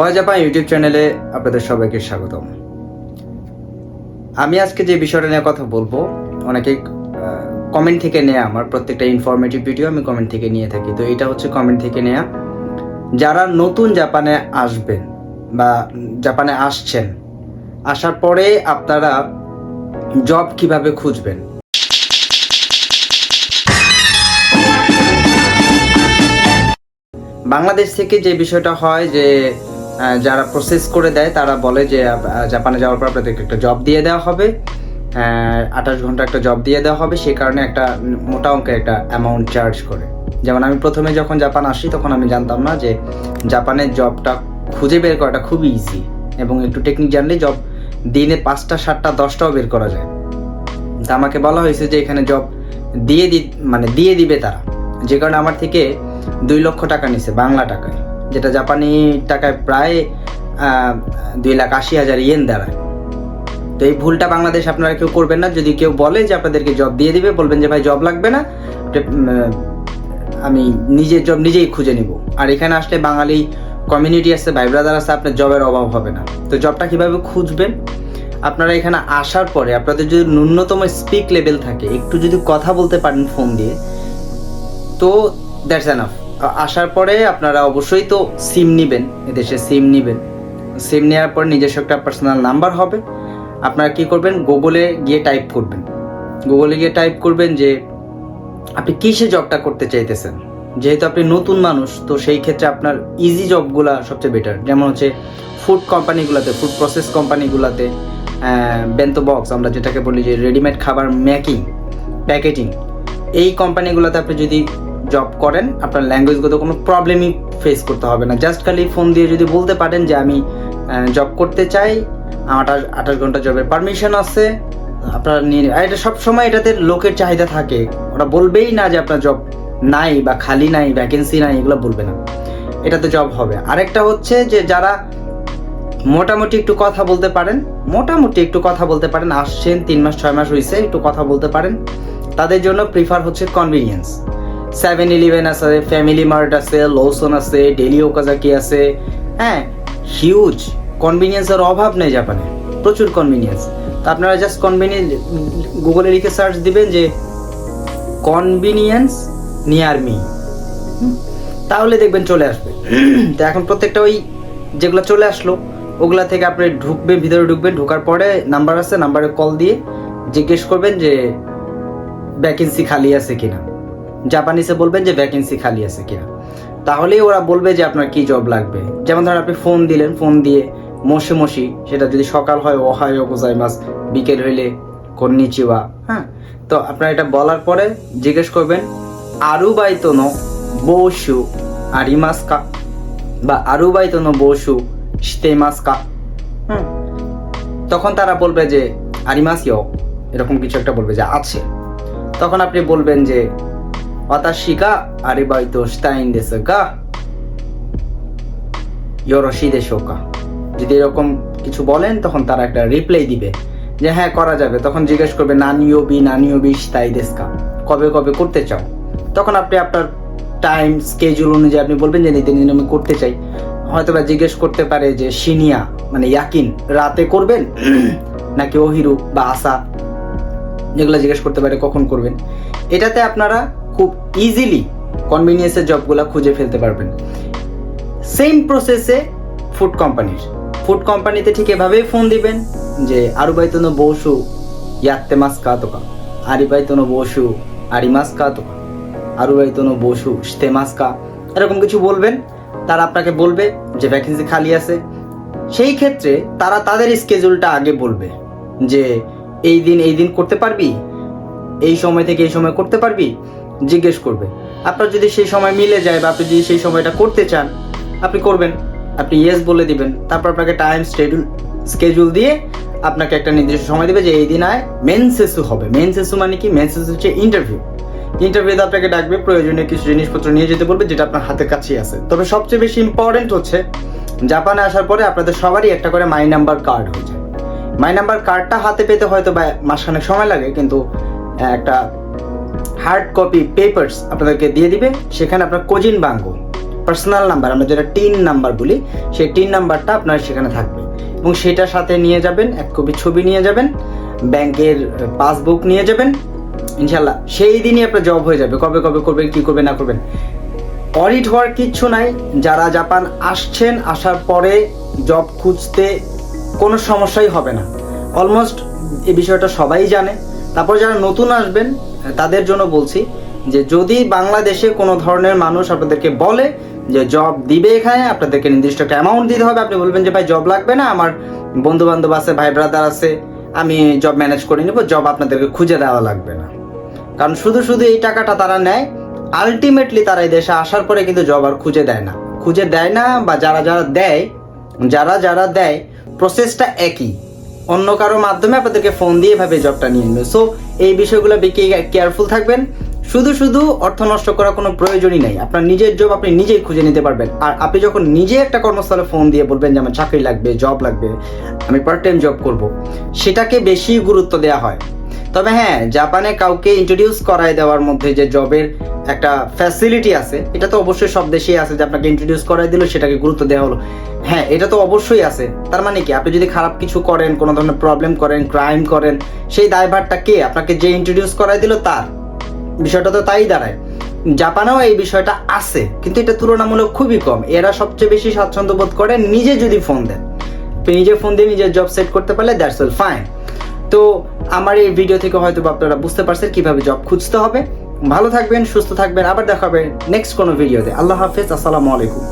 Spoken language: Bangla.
ওয়া জাপান ইউটিউব চ্যানেলে আপনাদের সবাইকে স্বাগতম। আমি আজকে যে বিষয়টা নিয়ে কথা বলব, অনেকে কমেন্ট থেকে নেয়া আমার প্রত্যেকটা ইনফরমেটিভ ভিডিও আমি কমেন্ট থেকে নিয়ে থাকি। তো এটা হচ্ছে কমেন্ট থেকে নেয়া। যারা নতুন জাপানে আসবেন বা জাপানে আসছেন, আসার পরে আপনারা জব কীভাবে খুঁজবেন? বাংলাদেশ থেকে যে বিষয়টা হয় যে যারা প্রসেস করে দেয়, তারা বলে যে জাপানে যাওয়ার পর আপনাদেরকে একটা জব দিয়ে দেওয়া হবে। আঠাশ ঘণ্টা একটা জব দিয়ে দেওয়া হবে, সে কারণে একটা মোটা অঙ্কের একটা অ্যামাউন্ট চার্জ করে। যেমন আমি প্রথমে যখন জাপান আসি, তখন আমি জানতাম না যে, জাপানের জবটা খুঁজে বের করাটা খুব ইজি এবং একটু টেকনিক জানলে জব দিনে পাঁচটা, সাতটা, দশটাও বের করা যায়। তা আমাকে বলা হয়েছে যে, এখানে জব দিয়ে দি মানে দিয়ে দিবে তারা। যে কারণে আমার থেকে দুই লক্ষ টাকা নিছে, বাংলা টাকায়। যেটা জাপানি টাকায় প্রায় দুই লাখ আশি হাজার ইয়েন দাঁড়ায় তো এই ভুলটা বাংলাদেশ আপনারা কেউ করবেন না। যদি কেউ বলে যে আপনাদেরকে জব দিয়ে দিবে, বলবেন যে, ভাই জব লাগবে না। আমি নিজের জব নিজেই খুঁজে নিব। আর এখানে আসলে বাঙালি কমিউনিটি আছে, ভাই ব্রাদার আছে, আপনার জবের অভাব হবে না। তো জবটা কীভাবে খুঁজবেন? আপনারা এখানে আসার পরে আপনাদের যদি ন্যূনতম স্পিক লেভেল থাকে, একটু যদি কথা বলতে পারেন ফোন দিয়ে, তো দ্যাটস এনাফ আসার পরে আপনারা অবশ্যই তো সিম নেবেন, এদেশে সিম নেবেন। সিম নেওয়ার পর নিজস্ব একটা পার্সোনাল নাম্বার হবে। আপনারা কি করবেন? গুগলে গিয়ে টাইপ করবেন। গুগলে গিয়ে টাইপ করবেন যে, আপনি কিসে জবটা করতে চাইতেছেন? যেহেতু আপনি নতুন মানুষ, তো সেই ক্ষেত্রে আপনার ইজি জবগুলা সবচেয়ে বেটার যেমন হচ্ছে ফুড কোম্পানিগুলোতে ফুড প্রসেস কোম্পানিগুলোতে বেন্তো বক্স আমরা যেটাকে বলি যে রেডিমেড খাবার মেকিং প্যাকেটিং এই কোম্পানিগুলোতে আপনি যদি জব করেন, আপনার ল্যাঙ্গুয়েজগত কোনো প্রবলেমই ফেস করতে হবে না। জাস্ট খালি ফোন দিয়ে যদি বলতে পারেন যে আমি জব করতে চাই, আমার আঠাশ ঘণ্টা জবের পারমিশন আছে, আপনারা নিয়ে। আর এটা সবসময় এটাতে লোকের চাহিদা থাকে। ওরা বলবেই না যে আপনার জব নাই বা খালি নাই ভ্যাকেন্সি নাই, এগুলো বলবে না। এটাতে জব হবে। আরেকটা হচ্ছে যে যারা মোটামুটি একটু কথা বলতে পারেন, মোটামুটি একটু কথা বলতে পারেন, আসছেন তিন মাস, ছয় মাস হয়েছে একটু কথা বলতে পারেন, তাদের জন্য প্রিফার হচ্ছে কনভিনিয়েন্স সেভেন ইলেভেন আছে ফ্যামিলি মার্ট আছে লৌসন আছে ডেলি ওকাজাকি আছে। হ্যাঁ হিউজ কনভিনিয়েন্সের অভাব নেই জাপানে প্রচুর কনভিনিয়েন্স তো আপনারা জাস্ট কনভিনিয়েন্স গুগলে লিখে সার্চ দিবেন যে কনভিনিয়েন্স নিয়ার মি তাহলে দেখবেন চলে আসবে। তো এখন প্রত্যেকটা ওই যেগুলো চলে আসলো, ওগুলা থেকে আপনি ঢুকবেন ভিতরে ঢুকবেন ঢোকার পরে নাম্বার আছে নাম্বারে কল দিয়ে জিজ্ঞেস করবেন যে ভ্যাকেন্সি খালি আছে কিনা। জাপানিসে বলবেন যে ভ্যাকেন্সি খালি আছে কিনা। তাহলেই ওরা বলবে যে আপনার কি জব লাগবে। যেমন ধরেন আপনি ফোন দিলেন ফোন দিয়ে মশি মশি, সেটা যদি সকাল হয় ও হয় মাস বিকেল হইলে কন্নিচিওয়া হ্যাঁ? তো আপনার এটা বলার পরে জিজ্ঞেস করবেন, আরু বাইতনো বসু আরিমাসকা বা, আরু বাইতনো বসু শিতেমাসকা হুম? তখন তারা বলবে যে আরিমাসিও এরকম কিছু একটা বলবে যে, আছে। তখন আপনি বলবেন যে অতাশিকা আরিবাইতো স্টাইন দেশকা ইয়োরশি দেশকা যদি এরকম কিছু বলেন তখন তারা একটা রিপ্লাই দিবে যে হ্যাঁ করা যাবে তখন জিজ্ঞেস করবে নানিও বি নানিও বি স্তাই দেশকা কবে কবে করতে চাও তখন আপনি আপনার টাইম স্কেজুল অনুযায়ী আপনি বলবেন যে নিতে নিতে আমি করতে চাই হয়তো বা জিজ্ঞেস করতে পারে যে সিনিয়া মানে ইয়াকিন রাতে করবেন নাকি ওহিরু বা আসা যেগুলো জিজ্ঞেস করতে পারে কখন করবেন এটাতে আপনারা খুব ইজিলি কনভিনিয়েন্সের জবগুলো খুঁজে ফেলতে পারবেন। সেম প্রসেসে ফুড কোম্পানির ফুড কোম্পানিতে ঠিক এভাবেই ফোন দিবেন যে, আরু বাইতনো বসু ইয়াত্তে মাস কা? তোকা আরি বাইতনো বসু আরি মাস কা? তোকা আরু বাইতনো বসু স্তে মাস কা এরকম কিছু বলবেন। তারা আপনাকে বলবে যে ভ্যাকেন্সি খালি আছে। সেই ক্ষেত্রে তারা তাদের স্কেজুলটা আগে বলবে যে, এই দিন এই দিন করতে পারবি? এই সময় থেকে এই সময় করতে পারবি? জিজ্ঞেস করবে। আপনার যদি সেই সময় মিলে যায় বা আপনি যদি সেই সময়টা করতে চান, আপনি করবেন। আপনি ইয়েস বলে দিবেন। তারপর আপনাকে টাইম স্কেডুল স্কেজুল দিয়ে আপনাকে একটা নির্দিষ্ট সময় দেবে যে এই দিন আয় মেন সেসু হবে। মেন সেসু মানে কি? মেন সেসু হচ্ছে ইন্টারভিউ ইন্টারভিউতে আপনাকে ডাকবে, প্রয়োজনীয় কিছু জিনিসপত্র নিয়ে যেতে বলবে যেটা আপনার হাতের কাছেই আছে। তবে সবচেয়ে বেশি ইম্পর্টেন্ট হচ্ছে, জাপানে আসার পরে আপনাদের সবারই একটা করে মাই নাম্বার কার্ড হয়ে যায়। মাই নাম্বার কার্ডটা হাতে পেতে হয়তো বা মাসখানেক সময় লাগে, কিন্তু একটা হার্ড কপি পেপার্স আপনাদেরকে দিয়ে দিবে, সেখানে আপনার কোজিন বাঙ্গো পার্সোনাল নাম্বার আমরা যেটা টিন নাম্বার বলি, সেই টিন নাম্বারটা আপনার সেখানে থাকবে। এবং সেটার সাথে নিয়ে যাবেন, এক কপি ছবি নিয়ে যাবেন, ব্যাংকের পাসবুক নিয়ে যাবেন ইনশাল্লাহ সেই দিনই আপনার জব হয়ে যাবে, কবে কবে করবেন, কি করবেন, না করবেন। অডিট হওয়ার কিচ্ছু নাই, যারা জাপান আসছেন, আসার পরে জব খুঁজতে কোনো সমস্যাই হবে না। অলমোস্ট এই বিষয়টা সবাই জানে। তারপর যারা নতুন আসবেন তাদের জন্য বলছি যে যদি বাংলাদেশে কোনো ধরনের মানুষ আপনাদেরকে বলে যে জব দিবে এখানে, আপনাদেরকে নির্দিষ্ট একটা অ্যামাউন্ট দিতে হবে, আপনি বলবেন যে, ভাই জব লাগবে না, আমার বন্ধু বান্ধব আছে, ভাই ব্রাদার আছে, আমি জব ম্যানেজ করে নেব জব আপনাদেরকে খুঁজে দেওয়া লাগবে না। কারণ শুধু শুধু এই টাকাটা তারা নেয় আলটিমেটলি তারা এই দেশে আসার পরে কিন্তু জব আর খুঁজে দেয় না। খুঁজে দেয় না বা যারা যারা দেয়, যারা যারা দেয় প্রসেসটা একই। অন্য কারও মাধ্যমে আপনাদেরকে ফোন দিয়ে এভাবে জবটা নিয়ে নেবে। সো এই বিষয়গুলো বেঁকে কেয়ারফুল থাকবেন। শুধু শুধু অর্থ নষ্ট করার কোনো প্রয়োজনই নেই। আপনার নিজের জব আপনি নিজেই খুঁজে নিতে পারবেন। আর আপনি যখন নিজে একটা কর্মস্থলে ফোন দিয়ে বলবেন যে আমার চাকরি লাগবে জব লাগবে, আমি পার্ট টাইম জব করব, সেটাকে বেশি গুরুত্ব দেওয়া হয়। তবে হ্যাঁ জাপানে কাউকে ইন্ট্রোডিউস করায় দেওয়ার মধ্যে যে জবের একটা ফ্যাসিলিটি আছে। এটা তো অবশ্যই সব দেশেই আছে যে আপনাকে ইন্ট্রোডিউস করাই দিল, সেটাকে গুরুত্ব দেওয়া হলো। হ্যাঁ এটা তো অবশ্যই আছে। তার মানে কি? আপনি যদি খারাপ কিছু করেন, কোনো ধরনের প্রবলেম করেন ক্রাইম করেন, সেই দায়ভারটা কে? আপনাকে যে ইন্ট্রোডিউস করাই দিল তার। বিষয়টা তো তাই দাঁড়ায়। জাপানেও এই বিষয়টা আছে, কিন্তু এটা তুলনামূলক খুবই কম। এরা সবচেয়ে বেশি স্বাচ্ছন্দ্য বোধ করে নিজে যদি ফোন দেন। নিজে ফোন দিয়ে নিজের জব সেট করতে পারলে দ্যাটস ওয়েল ফাইন তো আমার এই ভিডিও থেকে হয়তো আপনারা বুঝতে পারছেন কীভাবে জব খুঁজতে হবে। ভালো থাকবেন সুস্থ থাকবেন। আবার দেখাবেন নেক্সট কোনো ভিডিওতে আল্লাহ হাফেজ আসসালামু আলাইকুম।